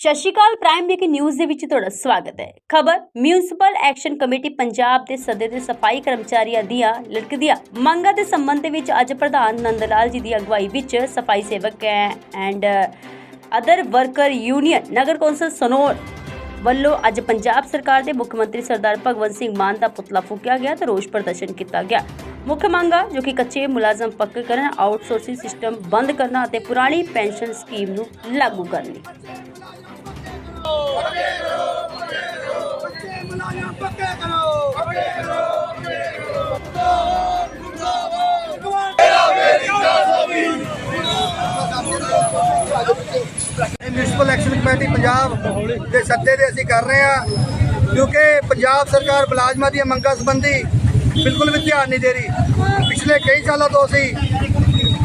ਸਤਿ ਸ਼੍ਰੀ ਅਕਾਲ ਪ੍ਰਾਈਮ ਵੀਕ ਨਿਊਜ਼ ਦੇ ਵਿੱਚ ਤੁਹਾਡਾ ਸਵਾਗਤ ਹੈ। ਖਬਰ ਮਿਊਨਿਸਪਲ ਐਕਸ਼ਨ ਕਮੇਟੀ ਪੰਜਾਬ ਦੇ ਸੱਦੇ ਦੇ ਸਫ਼ਾਈ ਕਰਮਚਾਰੀਆਂ ਦੀਆਂ ਲਟਕਦੀਆਂ ਮੰਗਾਂ ਦੇ ਸੰਬੰਧ ਦੇ ਵਿੱਚ ਅੱਜ ਪ੍ਰਧਾਨ ਨੰਦ ਲਾਲ ਜੀ ਦੀ ਅਗਵਾਈ ਵਿੱਚ ਸਫ਼ਾਈ ਸੇਵਕ ਐਂਡ ਅਦਰ ਵਰਕਰ ਯੂਨੀਅਨ ਨਗਰ ਕੌਂਸਲ ਸਨੌਰ ਵੱਲੋਂ ਅੱਜ ਪੰਜਾਬ ਸਰਕਾਰ ਦੇ ਮੁੱਖ ਮੰਤਰੀ ਸਰਦਾਰ ਭਗਵੰਤ ਸਿੰਘ ਮਾਨ ਦਾ ਪੁਤਲਾ ਫੂਕਿਆ ਗਿਆ ਤੇ ਰੋਸ ਪ੍ਰਦਰਸ਼ਨ ਕੀਤਾ ਗਿਆ। ਮੁੱਖ ਮੰਗ ਆ, ਜੋ ਕਿ ਕੱਚੇ ਮੁਲਾਜ਼ਮ ਪੱਕੇ ਕਰਨ ਆਊਟਸੋਰਸਿੰਗ ਸਿਸਟਮ ਬੰਦ ਕਰਨਾ ਅਤੇ ਪੁਰਾਣੀ ਪੈਨਸ਼ਨ ਸਕੀਮ ਨੂੰ ਲਾਗੂ ਕਰਨੀ ਮਿਊਨਿਸਪਲ ਐਕਸ਼ਨ ਕਮੇਟੀ ਪੰਜਾਬ ਦੇ ਸੱਦੇ ਦੇ ਅਸੀਂ ਕਰ ਰਹੇ ਹਾਂ, ਕਿਉਂਕਿ ਪੰਜਾਬ ਸਰਕਾਰ ਮੁਲਾਜ਼ਮਾਂ ਦੀਆਂ ਮੰਗਾਂ ਸੰਬੰਧੀ ਬਿਲਕੁਲ ਵੀ ਧਿਆਨ ਨਹੀਂ ਦੇ ਰਹੀ। ਪਿਛਲੇ ਕਈ ਸਾਲਾਂ ਤੋਂ ਅਸੀਂ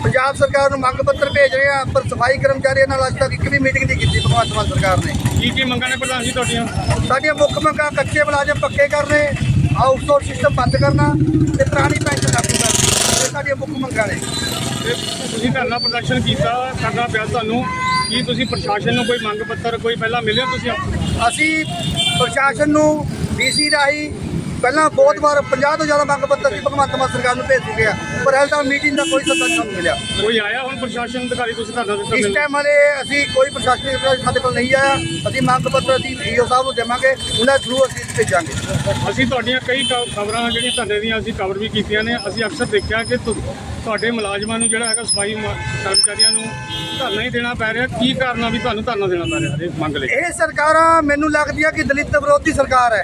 ਪੰਜਾਬ ਸਰਕਾਰ ਨੂੰ ਮੰਗ ਪੱਤਰ ਭੇਜ ਰਹੇ ਹਾਂ ਪਰ ਸਫ਼ਾਈ ਕਰਮਚਾਰੀਆਂ ਨਾਲ ਅੱਜ ਤੱਕ ਇੱਕ ਵੀ ਮੀਟਿੰਗ ਨਹੀਂ ਕੀਤੀ ਭਗਵੰਤ ਮਾਨ ਸਰਕਾਰ ਨੇ। ਕੀ ਕੀ ਮੰਗਾਂ ਨੇ ਪ੍ਰਧਾਨ ਜੀ ਤੁਹਾਡੀਆਂ? ਸਾਡੀਆਂ ਮੁੱਖ ਮੰਗਾਂ ਕੱਚੇ ਮੁਲਾਜ਼ਮ ਪੱਕੇ ਕਰਨੇ ਆਊਟਸੋਰਸ ਸਿਸਟਮ ਬੰਦ ਕਰਨਾ ਤੇ ਪੁਰਾਣੀ ਪੈਨਸ਼ਨ ਲਾਗੂ ਕਰਨੀ ਇਹ ਸਾਡੀਆਂ ਮੁੱਖ ਮੰਗਾਂ ਨੇ। ਤੁਸੀਂ ਧਰਨਾ ਪ੍ਰਦਰਸ਼ਨ ਕੀਤਾ ਕਰਨਾ ਪਿਆ ਤੁਹਾਨੂੰ ਕੀ ਤੁਸੀਂ ਪ੍ਰਸ਼ਾਸਨ ਨੂੰ ਕੋਈ ਮੰਗ ਪੱਤਰ ਕੋਈ ਪਹਿਲਾਂ ਮਿਲਿਆ ਤੁਸੀਂ? ਅਸੀਂ ਪ੍ਰਸ਼ਾਸਨ ਨੂੰ ਡੀਸੀ ਰਾਹੀਂ ਪਹਿਲਾਂ ਬਹੁਤ ਵਾਰ 50 ਤੋਂ ਜ਼ਿਆਦਾ ਮੰਗ ਪੱਤਰ ਸੀ ਭਗਵੰਤ ਮਾਨ ਸਰਕਾਰ ਨੂੰ ਭੇਜ ਚੁੱਕੇ ਆ। ਪਰ ਹਾਲੇ ਤੱਕ ਮੀਟਿੰਗ ਦਾ ਕੋਈ ਸੱਦਾ ਸਾਨੂੰ ਮਿਲਿਆ। ਕੋਈ ਆਇਆ ਹੁਣ ਪ੍ਰਸ਼ਾਸਨ ਅਧਿਕਾਰੀ ਤੁਸੀਂ ਧਰਨਾ ਦਿੱਤਾ ਇਸ ਟਾਈਮ ਹਲੇ ਅਸੀਂ ਕੋਈ ਪ੍ਰਸ਼ਾਸਨਿਕ ਅਧਿਕਾਰੀ ਸਾਡੇ ਕੋਲ ਨਹੀਂ ਆਇਆ। ਅਸੀਂ ਮੰਗ ਪੱਤਰ ਅਸੀਂ ਈਓ ਸਾਹਿਬ ਨੂੰ ਦੇਵਾਂਗੇ। ਉਹਨਾਂ ਥਰੂ ਅਸੀਂ ਭੇਜਾਂਗੇ। ਅਸੀਂ ਤੁਹਾਡੀਆਂ ਕਈ ਖਬਰਾਂ ਜਿਹੜੀਆਂ ਧਰਨੇ ਦੀਆਂ ਅਸੀਂ ਕਵਰ ਵੀ ਕੀਤੀਆਂ ਨੇ। ਅਸੀਂ ਅਕਸਰ ਦੇਖਿਆ ਕਿ ਤੁਹਾਡੇ ਮੁਲਾਜ਼ਮਾਂ ਨੂੰ ਜਿਹੜਾ ਹੈਗਾ ਸਫ਼ਾਈ ਕਰਮਚਾਰੀਆਂ ਨੂੰ ਧਰਨਾ ਹੀ ਦੇਣਾ ਪੈ ਰਿਹਾ। ਕੀ ਕਾਰਨ ਆ ਵੀ ਤੁਹਾਨੂੰ ਧਰਨਾ ਦੇਣਾ ਪੈ ਰਿਹਾ ਇਹ ਮੰਗ ਲਈ? ਇਹ ਸਰਕਾਰਾਂ ਮੈਨੂੰ ਲੱਗਦੀਆਂ ਕਿ ਦਲਿਤ ਵਿਰੋਧੀ ਸਰਕਾਰ ਹੈ।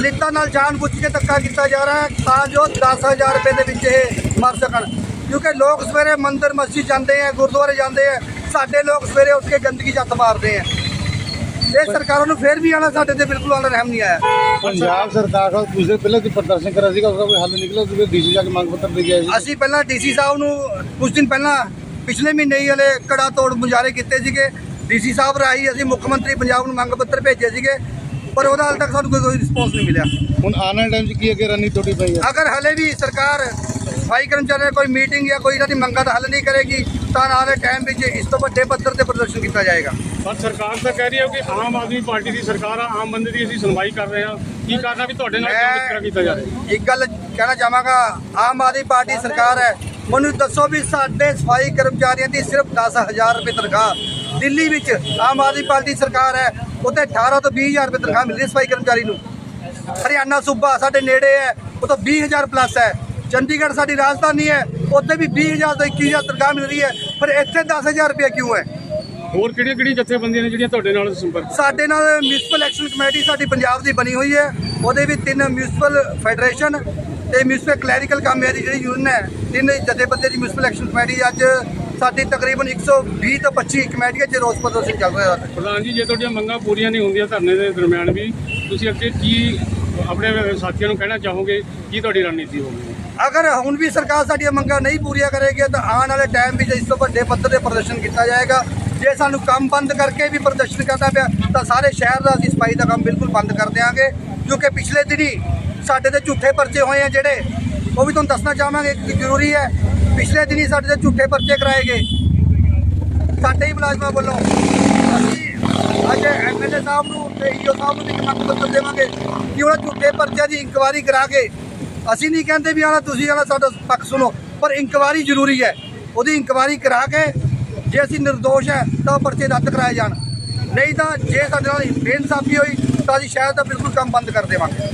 ਦਲਿਤਾਂ ਨਾਲ ਜਾਣ ਬੁੱਝ ਕੇ ਧੱਕਾ ਕੀਤਾ ਜਾ ਰਿਹਾ ਹੈ ਤਾਂ ਜੋ 10000 ਰੁਪਏ ਦੇ ਵਿੱਚ ਇਹ ਮਰ ਸਕਣ। ਕਿਉਂਕਿ ਲੋਕ ਸਵੇਰੇ ਮੰਦਿਰ ਮਸਜਿਦ ਜਾਂਦੇ ਆ ਗੁਰਦੁਆਰੇ ਜਾਂਦੇ ਆ ਸਾਡੇ ਲੋਕ ਸਵੇਰੇ ਉੱਠ ਕੇ ਗੰਦਗੀ ਜੱਤ ਮਾਰਦੇ ਆ ਇਹ ਸਰਕਾਰਾਂ ਨੂੰ ਫੇਰ ਵੀ ਆਣਾ ਸਾਡੇ ਤੇ ਬਿਲਕੁਲ ਆਣਾ ਰਹਿਮ ਨਹੀਂ ਆਇਆ। ਪੰਜਾਬ ਸਰਕਾਰ ਕੋਲ ਕੁਝ ਦਿਨ ਪਹਿਲਾਂ ਦੀ ਪ੍ਰਦਰਸ਼ਨ ਕਰਿਆ ਸੀਗਾ ਉਹਦਾ ਕੋਈ ਹੱਲ ਨਿਕਲਿਆ ਤੁਸੀਂ ਡੀਸੀ ਜਾ ਕੇ ਮੰਗ ਪੱਤਰ ਦੇ ਗਿਆ ਸੀ? ਅਸੀਂ ਪਹਿਲਾਂ ਡੀਸੀ ਸਾਹਿਬ ਨੂੰ ਕੁਝ ਦਿਨ ਪਹਿਲਾਂ ਪਿਛਲੇ ਮਹੀਨੇ ਹੀ ਹਲੇ ਕੜਾ ਤੋੜ ਮੁਜ਼ਾਹਰੇ ਕੀਤੇ ਸੀਗੇ। ਡੀਸੀ ਸਾਹਿਬ ਰਾਹੀਂ ਅਸੀਂ ਮੁੱਖ ਮੰਤਰੀ ਪੰਜਾਬ ਨੂੰ ਮੰਗ ਪੱਤਰ ਭੇਜੇ ਸੀਗੇ। ਪਰ ਉਹਦਾ ਹਾਲੇ ਤੱਕ ਸਾਨੂੰ ਕੋਈ ਰਿਸਪੌਂਸ ਨਹੀਂ ਮਿਲਿਆ। ਹੁਣ ਆਉਣ ਵਾਲੇ ਟਾਈਮ 'ਚ ਕੀ ਅੱਗੇ ਰਣਨੀਤੀ ਤੁਹਾਡੀ ਪਈ ਹੈ? ਅਗਰ ਹਲੇ ਵੀ ਸਰਕਾਰ ਸਫ਼ਾਈ ਕਰਮਚਾਰੀਆਂ ਦੀ ਕੋਈ ਮੀਟਿੰਗ ਜਾਂ ਕੋਈ ਇਹਨਾਂ ਦੀ ਮੰਗਾਂ ਦਾ ਹੱਲ ਨਹੀਂ ਕਰੇਗੀ ਤਾਂ ਆਉਣ ਵਾਲੇ ਟਾਈਮ ਵਿੱਚ ਇਸ ਤੋਂ ਵੱਡੇ ਪੱਧਰ ਤੇ ਪ੍ਰਦਰਸ਼ਨ ਕੀਤਾ ਜਾਏਗਾ। ਪਰ ਸਰਕਾਰ ਤਾਂ ਕਹਿ ਰਹੀ ਹੈ ਕਿ ਆਮ ਆਦਮੀ ਪਾਰਟੀ ਦੀ ਸਰਕਾਰ ਆ ਆਮ ਬੰਦੇ ਦੀ ਅਸੀਂ ਸੁਣਵਾਈ ਕਰ ਰਹੇ ਹਾਂ। ਕੀ ਕਾਰਨ ਆ ਵੀ ਤੁਹਾਡੇ ਨਾਲ ਕਿਉਂ ਵਿਤਕਰਾ ਕੀਤਾ ਜਾ ਰਿਹਾ ਇੱਕ ਗੱਲ ਕਹਿਣਾ ਚਾਹਾਂਗਾ ਆਮ ਆਦਮੀ ਪਾਰਟੀ ਸਰਕਾਰ ਹੈ। ਮੈਨੂੰ ਦੱਸੋ ਵੀ ਸਾਡੇ ਸਫ਼ਾਈ ਕਰਮਚਾਰੀਆਂ ਦੀ ਸਿਰਫ 10000 ਰੁਪਏ ਤਨਖਾਹ ਦਿੱਲੀ ਵਿੱਚ ਆਮ ਆਦਮੀ ਪਾਰਟੀ ਸਰਕਾਰ ਹੈ। ਉੱਥੇ 18 ਤੋਂ 20000 ਰੁਪਏ ਤਨਖਾਹ ਮਿਲਦੀ ਹੈ ਸਫ਼ਾਈ ਕਰਮਚਾਰੀ ਨੂੰ। ਹਰਿਆਣਾ ਸੂਬਾ ਸਾਡੇ ਨੇੜੇ ਹੈ ਉਹ ਤਾਂ 20000 ਪਲੱਸ ਹੈ। ਚੰਡੀਗੜ੍ਹ ਸਾਡੀ ਰਾਜਧਾਨੀ ਹੈ ਉੱਥੇ ਵੀ 20000 ਤੋਂ 21000 ਤਨਖਾਹ ਮਿਲ ਰਹੀ ਹੈ। ਪਰ ਇੱਥੇ 10000 ਰੁਪਏ ਕਿਉਂ ਹੈ? ਹੋਰ ਕਿਹੜੀਆਂ ਕਿਹੜੀਆਂ ਜਥੇਬੰਦੀਆਂ ਨੇ ਜਿਹੜੀਆਂ ਤੁਹਾਡੇ ਨਾਲ ਸੰਪਰਕ ਸਾਡੇ ਨਾਲ ਮਿਊਨਿਸਪਲ ਐਕਸ਼ਨ ਕਮੇਟੀ ਸਾਡੀ ਪੰਜਾਬ ਦੀ ਬਣੀ ਹੋਈ ਹੈ। ਉਹਦੇ ਵੀ ਤਿੰਨ ਮਿਊਨਿਸਪਲ ਫੈਡਰੇਸ਼ਨ ਤੇ ਮਿਊਨਿਸਪਲ ਕਲੈਰੀਕਲ ਕਾਮਿਆਂ ਦੀ ਜਿਹੜੀ ਯੂਨੀਅਨ ਹੈ। ਤਿੰਨ ਜਥੇਬੰਦੀ ਦੀ ਮਿਊਨਿਸਪਲ ਐਕਸ਼ਨ ਕਮੇਟੀ ਅੱਜ ਸਾਡੀ ਤਕਰੀਬਨ 120 ਤੋਂ 25 ਕਮੇਟੀਆਂ 'ਚ ਰੋਸ ਪ੍ਰਦਰਸ਼ਨ ਚੱਲ ਰਿਹਾ ਹੈ ਪ੍ਰਧਾਨ ਜੀ ਜੇ ਤੁਹਾਡੀਆਂ ਮੰਗਾਂ ਪੂਰੀਆਂ ਨਹੀਂ ਹੁੰਦੀਆਂ ਧਰਨੇ ਦੇ ਦਰਮਿਆਨ ਵੀ ਤੁਸੀਂ ਅੱਗੇ ਕੀ ਆਪਣੇ ਸਾਥੀਆਂ ਨੂੰ ਕਹਿਣਾ ਚਾਹੋਗੇ? ਕੀ ਤੁਹਾਡੀ ਰਣਨੀਤੀ ਹੋਵੇਗੀ? ਅਗਰ ਹੁਣ ਵੀ ਸਰਕਾਰ ਸਾਡੀਆਂ ਮੰਗਾਂ ਨਹੀਂ ਪੂਰੀਆਂ ਕਰੇਗੀ ਤਾਂ ਆਉਣ ਵਾਲੇ ਟਾਈਮ ਵਿੱਚ ਇਸ ਤੋਂ ਵੱਡੇ ਪੱਧਰ ਤੇ ਪ੍ਰਦਰਸ਼ਨ ਕੀਤਾ ਜਾਏਗਾ। ਜੇ ਸਾਨੂੰ ਕੰਮ ਬੰਦ ਕਰਕੇ ਵੀ ਪ੍ਰਦਰਸ਼ਨ ਕਰਨਾ ਪਿਆ ਤਾਂ ਸਾਰੇ ਸ਼ਹਿਰ ਦਾ ਅਸੀਂ ਸਫ਼ਾਈ ਦਾ ਕੰਮ ਬਿਲਕੁਲ ਬੰਦ ਕਰ ਦਿਆਂਗੇ। ਕਿਉਂਕਿ ਪਿਛਲੇ ਦਿਨੀ ਸਾਡੇ ਤੇ ਝੂਠੇ ਪਰਚੇ ਹੋਏ ਆ ਜਿਹੜੇ ਉਹ ਵੀ ਤੁਹਾਨੂੰ ਦੱਸਣਾ ਚਾਹਾਂਗੇ ਕਿ ਜ਼ਰੂਰੀ ਹੈ ਪਿਛਲੇ ਦਿਨੀ ਸਾਡੇ ਤੇ ਝੂਠੇ ਪਰਚੇ ਕਰਾਏ ਗਏ। ਸਾਡੇ ਹੀ ਮੁਲਾਜ਼ਮਾਂ ਵੱਲੋਂ ਅਸੀਂ ਅੱਜ ਐਮਐਲਏ ਸਾਹਿਬ ਨੂੰ ਤੇ ਈਓ ਸਾਹਿਬ ਨੂੰ ਇੱਕ ਮੰਗ ਪੱਤਰ ਦੇਵਾਂਗੇ ਕਿ ਉਹਨਾਂ ਝੂਠੇ ਪਰਚਿਆਂ ਦੀ ਇਨਕੁਆਇਰੀ ਕਰਾ ਕੇ ਅਸੀਂ ਨਹੀਂ ਕਹਿੰਦੇ ਵੀ ਆਣਾ ਤੁਸੀਂ ਆਣਾ ਸਾਡਾ ਪੱਖ ਸੁਣੋ, ਪਰ ਇਨਕੁਆਇਰੀ ਜ਼ਰੂਰੀ ਹੈ। ਉਹਦੀ ਇਨਕੁਆਇਰੀ ਕਰਾ ਕੇ ਜੇ ਅਸੀਂ ਨਿਰਦੋਸ਼ ਹੈ ਤਾਂ ਉਹ ਪਰਚੇ ਰੱਦ ਕਰਾਏ ਜਾਣ। ਨਹੀਂ ਤਾਂ ਜੇ ਸਾਡੇ ਨਾਲ ਬੇਇਨਸਾਫੀ ਹੋਈ ਤਾਂ ਅਸੀਂ ਸ਼ਾਇਦ ਤਾਂ ਬਿਲਕੁਲ ਕੰਮ ਬੰਦ ਕਰ ਦੇਵਾਂਗੇ।